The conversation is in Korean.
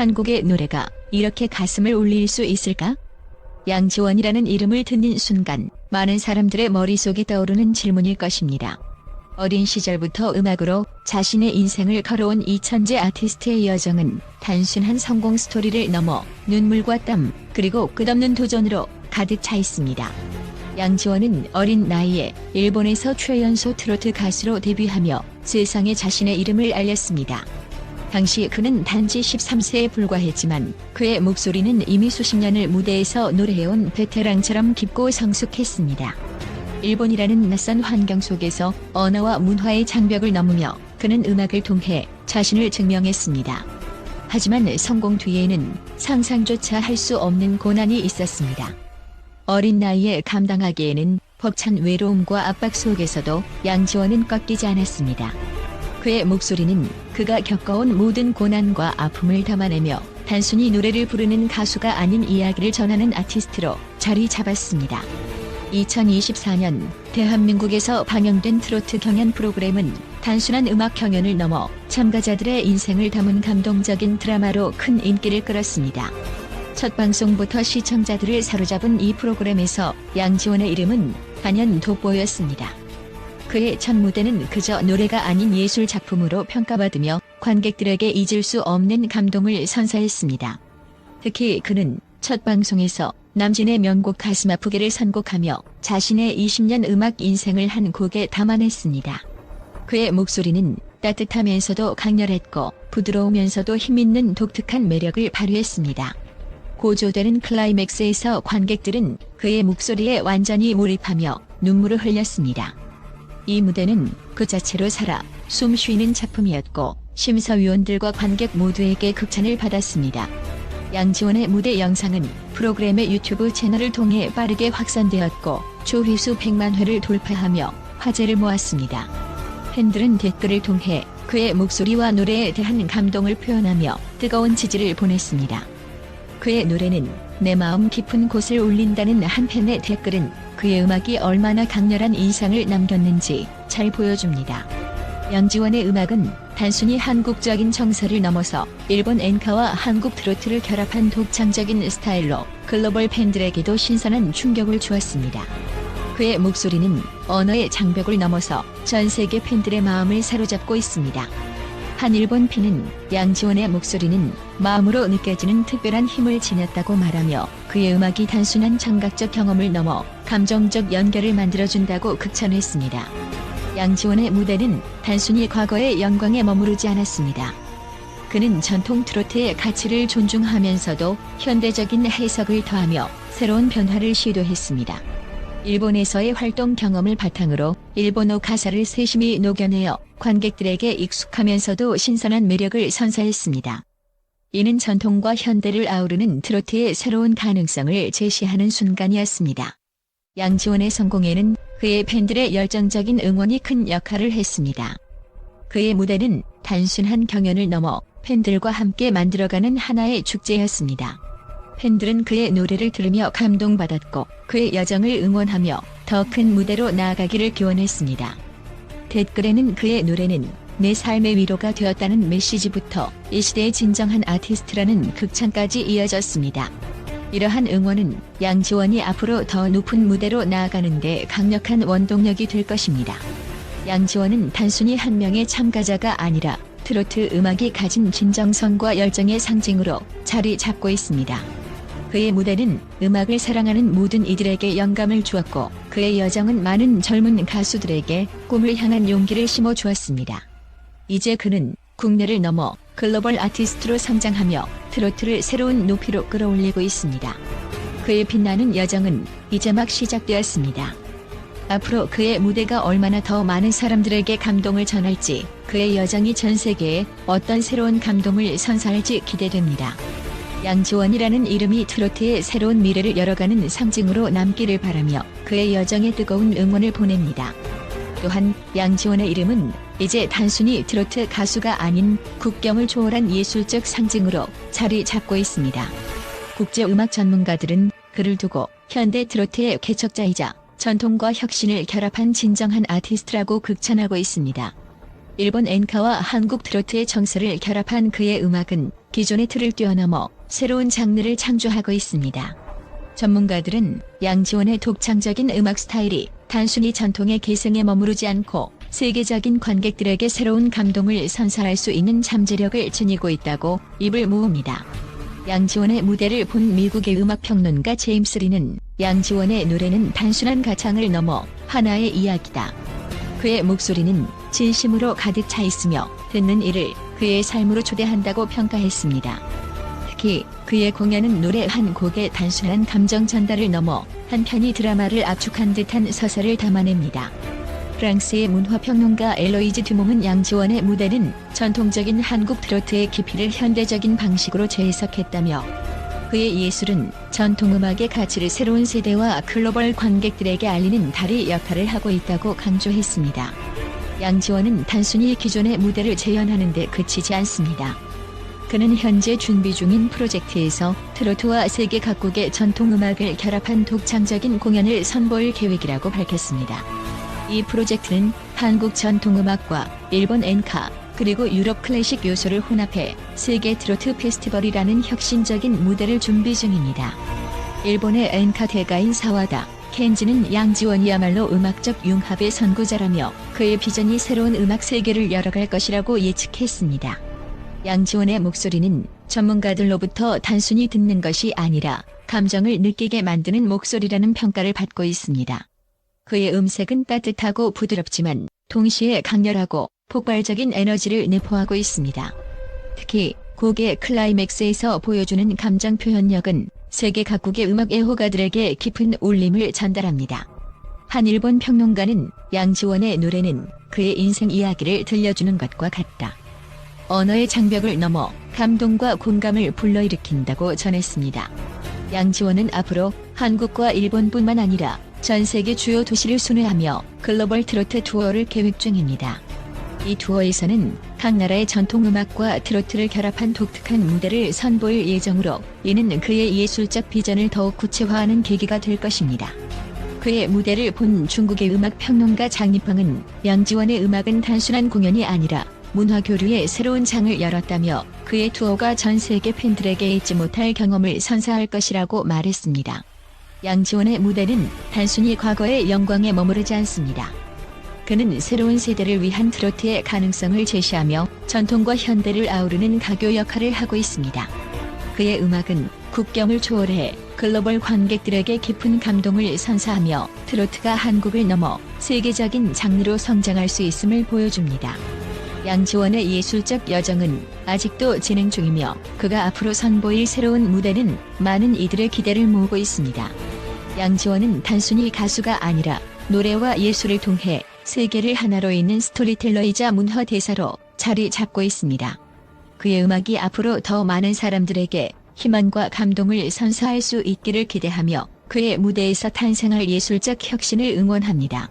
한국의 노래가 이렇게 가슴을 울릴 수 있을까? 양지원이라는 이름을 듣는 순간 많은 사람들의 머릿속에 떠오르는 질문일 것입니다. 어린 시절부터 음악으로 자신의 인생을 걸어온 이 천재 아티스트의 여정은 단순한 성공 스토리를 넘어 눈물과 땀 그리고 끝없는 도전으로 가득 차 있습니다. 양지원은 어린 나이에 일본에서 최연소 트로트 가수로 데뷔하며 세상에 자신의 이름을 알렸습니다. 당시 그는 단지 13세에 불과했지만 그의 목소리는 이미 수십 년을 무대에서 노래해온 베테랑처럼 깊고 성숙했습니다. 일본이라는 낯선 환경 속에서 언어와 문화의 장벽을 넘으며 그는 음악을 통해 자신을 증명했습니다. 하지만 성공 뒤에는 상상조차 할 수 없는 고난이 있었습니다. 어린 나이에 감당하기에는 벅찬 외로움과 압박 속에서도 양지원은 꺾이지 않았습니다. 그의 목소리는 그가 겪어온 모든 고난과 아픔을 담아내며 단순히 노래를 부르는 가수가 아닌 이야기를 전하는 아티스트로 자리 잡았습니다. 2024년 대한민국에서 방영된 트로트 경연 프로그램은 단순한 음악 경연을 넘어 참가자들의 인생을 담은 감동적인 드라마로 큰 인기를 끌었습니다. 첫 방송부터 시청자들을 사로잡은 이 프로그램에서 양지원의 이름은 단연 돋보였습니다. 그의 첫 무대는 그저 노래가 아닌 예술 작품으로 평가받으며 관객들에게 잊을 수 없는 감동을 선사했습니다. 특히 그는 첫 방송에서 남진의 명곡 가슴 아프게를 선곡하며 자신의 20년 음악 인생을 한 곡에 담아냈습니다. 그의 목소리는 따뜻하면서도 강렬했고 부드러우면서도 힘있는 독특한 매력을 발휘했습니다. 고조되는 클라이맥스에서 관객들은 그의 목소리에 완전히 몰입하며 눈물을 흘렸습니다. 이 무대는 그 자체로 살아 숨 쉬는 작품이었고 심사위원들과 관객 모두에게 극찬을 받았습니다. 양지원의 무대 영상은 프로그램의 유튜브 채널을 통해 빠르게 확산되었고 조회수 100만 회를 돌파하며 화제를 모았습니다. 팬들은 댓글을 통해 그의 목소리와 노래에 대한 감동을 표현하며 뜨거운 지지를 보냈습니다. 그의 노래는 내 마음 깊은 곳을 울린다는 한 팬의 댓글은 그의 음악이 얼마나 강렬한 인상을 남겼는지 잘 보여줍니다. 양지원의 음악은 단순히 한국적인 정서를 넘어서 일본 엔카와 한국 트로트를 결합한 독창적인 스타일로 글로벌 팬들에게도 신선한 충격을 주었습니다. 그의 목소리는 언어의 장벽을 넘어서 전 세계 팬들의 마음을 사로잡고 있습니다. 한 일본 팬은 양지원의 목소리는 마음으로 느껴지는 특별한 힘을 지녔다고 말하며 그의 음악이 단순한 청각적 경험을 넘어 감정적 연결을 만들어준다고 극찬했습니다. 양지원의 무대는 단순히 과거의 영광에 머무르지 않았습니다. 그는 전통 트로트의 가치를 존중하면서도 현대적인 해석을 더하며 새로운 변화를 시도했습니다. 일본에서의 활동 경험을 바탕으로 일본어 가사를 세심히 녹여내어 관객들에게 익숙하면서도 신선한 매력을 선사했습니다. 이는 전통과 현대를 아우르는 트로트의 새로운 가능성을 제시하는 순간이었습니다. 양지원의 성공에는 그의 팬들의 열정적인 응원이 큰 역할을 했습니다. 그의 무대는 단순한 경연을 넘어 팬들과 함께 만들어가는 하나의 축제였습니다. 팬들은 그의 노래를 들으며 감동받았고 그의 여정을 응원하며 더 큰 무대로 나아가기를 기원했습니다. 댓글에는 그의 노래는 내 삶의 위로가 되었다는 메시지부터 이 시대의 진정한 아티스트라는 극찬까지 이어졌습니다. 이러한 응원은 양지원이 앞으로 더 높은 무대로 나아가는데 강력한 원동력이 될 것입니다. 양지원은 단순히 한 명의 참가자가 아니라 트로트 음악이 가진 진정성과 열정의 상징으로 자리 잡고 있습니다. 그의 무대는 음악을 사랑하는 모든 이들에게 영감을 주었고 그의 여정은 많은 젊은 가수들에게 꿈을 향한 용기를 심어 주었습니다. 이제 그는 국내를 넘어 글로벌 아티스트로 성장하며 트로트를 새로운 높이로 끌어올리고 있습니다. 그의 빛나는 여정은 이제 막 시작되었습니다. 앞으로 그의 무대가 얼마나 더 많은 사람들에게 감동을 전할지 그의 여정이 전 세계에 어떤 새로운 감동을 선사할지 기대됩니다. 양지원이라는 이름이 트로트의 새로운 미래를 열어가는 상징으로 남기를 바라며 그의 여정에 뜨거운 응원을 보냅니다. 또한 양지원의 이름은 이제 단순히 트로트 가수가 아닌 국경을 초월한 예술적 상징으로 자리 잡고 있습니다. 국제 음악 전문가들은 그를 두고 현대 트로트의 개척자이자 전통과 혁신을 결합한 진정한 아티스트라고 극찬하고 있습니다. 일본 엔카와 한국 트로트의 정서를 결합한 그의 음악은 기존의 틀을 뛰어넘어 새로운 장르를 창조하고 있습니다. 전문가들은 양지원의 독창적인 음악 스타일이 단순히 전통의 개성에 머무르지 않고 세계적인 관객들에게 새로운 감동을 선사할 수 있는 잠재력을 지니고 있다고 입을 모읍니다. 양지원의 무대를 본 미국의 음악평론가 제임스 리는 양지원의 노래는 단순한 가창을 넘어 하나의 이야기다. 그의 목소리는 진심으로 가득 차 있으며 듣는 이를 그의 삶으로 초대한다고 평가했습니다. 특히 그의 공연은 노래 한 곡의 단순한 감정 전달을 넘어 한편이 드라마를 압축한 듯한 서사를 담아냅니다. 프랑스의 문화평론가 엘로이즈 듀몽은 양지원의 무대는 전통적인 한국 트로트의 깊이를 현대적인 방식으로 재해석했다며 그의 예술은 전통음악의 가치를 새로운 세대와 글로벌 관객들에게 알리는 다리 역할을 하고 있다고 강조했습니다. 양지원은 단순히 기존의 무대를 재현하는 데 그치지 않습니다. 그는 현재 준비 중인 프로젝트에서 트로트와 세계 각국의 전통음악을 결합한 독창적인 공연을 선보일 계획이라고 밝혔습니다. 이 프로젝트는 한국 전통음악과 일본 엔카 그리고 유럽 클래식 요소를 혼합해 세계 트로트 페스티벌이라는 혁신적인 무대를 준비 중입니다. 일본의 엔카 대가인 사와다 켄지는 양지원이야말로 음악적 융합의 선구자라며 그의 비전이 새로운 음악 세계를 열어갈 것이라고 예측했습니다. 양지원의 목소리는 전문가들로부터 단순히 듣는 것이 아니라 감정을 느끼게 만드는 목소리라는 평가를 받고 있습니다. 그의 음색은 따뜻하고 부드럽지만 동시에 강렬하고 폭발적인 에너지를 내포하고 있습니다. 특히 곡의 클라이맥스에서 보여주는 감정 표현력은 세계 각국의 음악 애호가들에게 깊은 울림을 전달합니다. 한 일본 평론가는 양지원의 노래는 그의 인생 이야기를 들려주는 것과 같다. 언어의 장벽을 넘어 감동과 공감을 불러일으킨다고 전했습니다. 양지원은 앞으로 한국과 일본뿐만 아니라 전 세계 주요 도시를 순회하며 글로벌 트로트 투어를 계획 중입니다. 이 투어에서는 각 나라의 전통 음악과 트로트를 결합한 독특한 무대를 선보일 예정으로 이는 그의 예술적 비전을 더욱 구체화하는 계기가 될 것입니다. 그의 무대를 본 중국의 음악 평론가 장리펑은 양지원의 음악은 단순한 공연이 아니라 문화 교류의 새로운 장을 열었다며 그의 투어가 전 세계 팬들에게 잊지 못할 경험을 선사할 것이라고 말했습니다. 양지원의 무대는 단순히 과거의 영광에 머무르지 않습니다. 그는 새로운 세대를 위한 트로트의 가능성을 제시하며 전통과 현대를 아우르는 가교 역할을 하고 있습니다. 그의 음악은 국경을 초월해 글로벌 관객들에게 깊은 감동을 선사하며 트로트가 한국을 넘어 세계적인 장르로 성장할 수 있음을 보여줍니다. 양지원의 예술적 여정은 아직도 진행 중이며 그가 앞으로 선보일 새로운 무대는 많은 이들의 기대를 모으고 있습니다. 양지원은 단순히 가수가 아니라 노래와 예술을 통해 세계를 하나로 잇는 스토리텔러이자 문화 대사로 자리 잡고 있습니다. 그의 음악이 앞으로 더 많은 사람들에게 희망과 감동을 선사할 수 있기를 기대하며 그의 무대에서 탄생할 예술적 혁신을 응원합니다.